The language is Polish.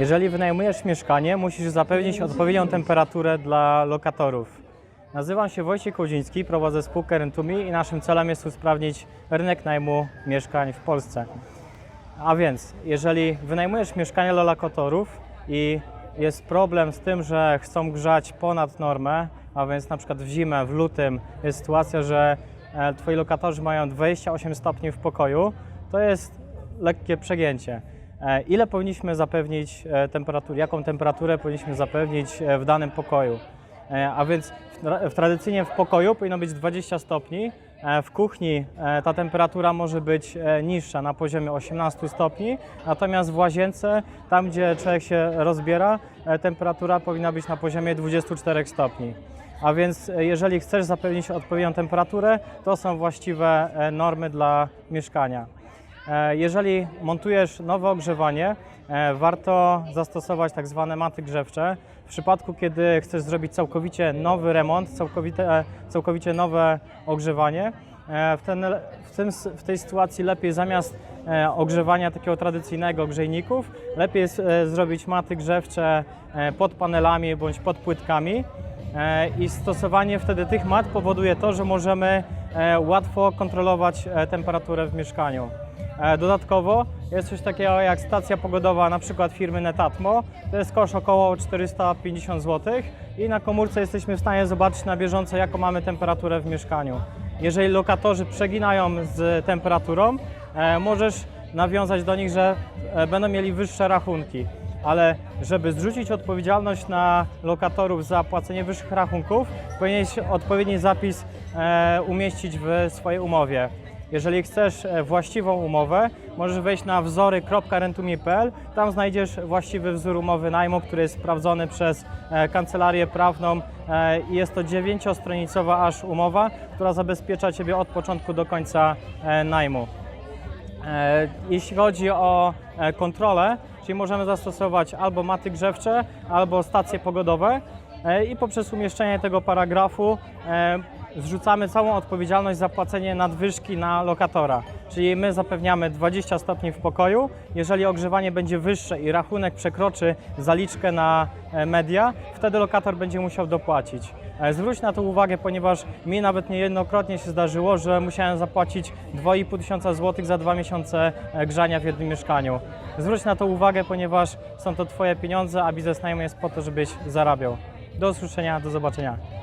Jeżeli wynajmujesz mieszkanie, musisz zapewnić odpowiednią temperaturę dla lokatorów. Nazywam się Wojciech Koziński, prowadzę spółkę Rentumi i naszym celem jest usprawnić rynek najmu mieszkań w Polsce. A więc, jeżeli wynajmujesz mieszkanie dla lokatorów i jest problem z tym, że chcą grzać ponad normę, a więc na przykład w zimę, w lutym jest sytuacja, że e, twoi lokatorzy mają 28 stopni w pokoju, to jest lekkie przegięcie. E, Ile powinniśmy zapewnić e, temperaturę, jaką temperaturę powinniśmy zapewnić e, w danym pokoju? A więc w, tra- w tradycyjnie w pokoju powinno być 20 stopni, w kuchni ta temperatura może być niższa na poziomie 18 stopni, natomiast w łazience, tam gdzie człowiek się rozbiera, temperatura powinna być na poziomie 24 stopni. A więc jeżeli chcesz zapewnić odpowiednią temperaturę, to są właściwe normy dla mieszkania. E, Jeżeli montujesz nowe ogrzewanie, e, warto zastosować tak zwane maty grzewcze. W przypadku, kiedy chcesz zrobić całkowicie nowy remont, całkowite, e, całkowicie nowe ogrzewanie, w, ten, w, tym, w tej sytuacji lepiej zamiast ogrzewania takiego tradycyjnego grzejników, lepiej jest zrobić maty grzewcze pod panelami bądź pod płytkami. I stosowanie wtedy tych mat powoduje to, że możemy łatwo kontrolować temperaturę w mieszkaniu. E, Dodatkowo jest coś takiego jak stacja pogodowa na przykład firmy Netatmo. To jest koszt około 450 zł i na komórce jesteśmy w stanie zobaczyć na bieżąco jaką mamy temperaturę w mieszkaniu. Jeżeli lokatorzy przeginają z temperaturą, e, możesz nawiązać do nich, że e, będą mieli wyższe rachunki. Ale żeby zrzucić odpowiedzialność na lokatorów za płacenie wyższych rachunków, powinieneś odpowiedni zapis umieścić w swojej umowie. Jeżeli chcesz e, właściwą umowę, możesz wejść na wzory.rentumi.pl. Tam znajdziesz właściwy wzór umowy najmu, który jest sprawdzony przez e, kancelarię prawną e, i jest to dziewięciostronicowa aż umowa, która zabezpiecza Ciebie od początku do końca najmu. Jeśli chodzi o kontrolę, czyli możemy zastosować albo maty grzewcze, albo stacje pogodowe i poprzez umieszczenie tego paragrafu zrzucamy całą odpowiedzialność za płacenie nadwyżki na lokatora. Czyli my zapewniamy 20 stopni w pokoju. Jeżeli ogrzewanie będzie wyższe i rachunek przekroczy zaliczkę na e, media, wtedy lokator będzie musiał dopłacić. E, Zwróć na to uwagę, ponieważ mi nawet niejednokrotnie się zdarzyło, że musiałem zapłacić 2,5 tysiąca złotych za dwa miesiące e, grzania w jednym mieszkaniu. Zwróć na to uwagę, ponieważ są to Twoje pieniądze, a biznes najmu jest po to, żebyś zarabiał. Do usłyszenia, do zobaczenia.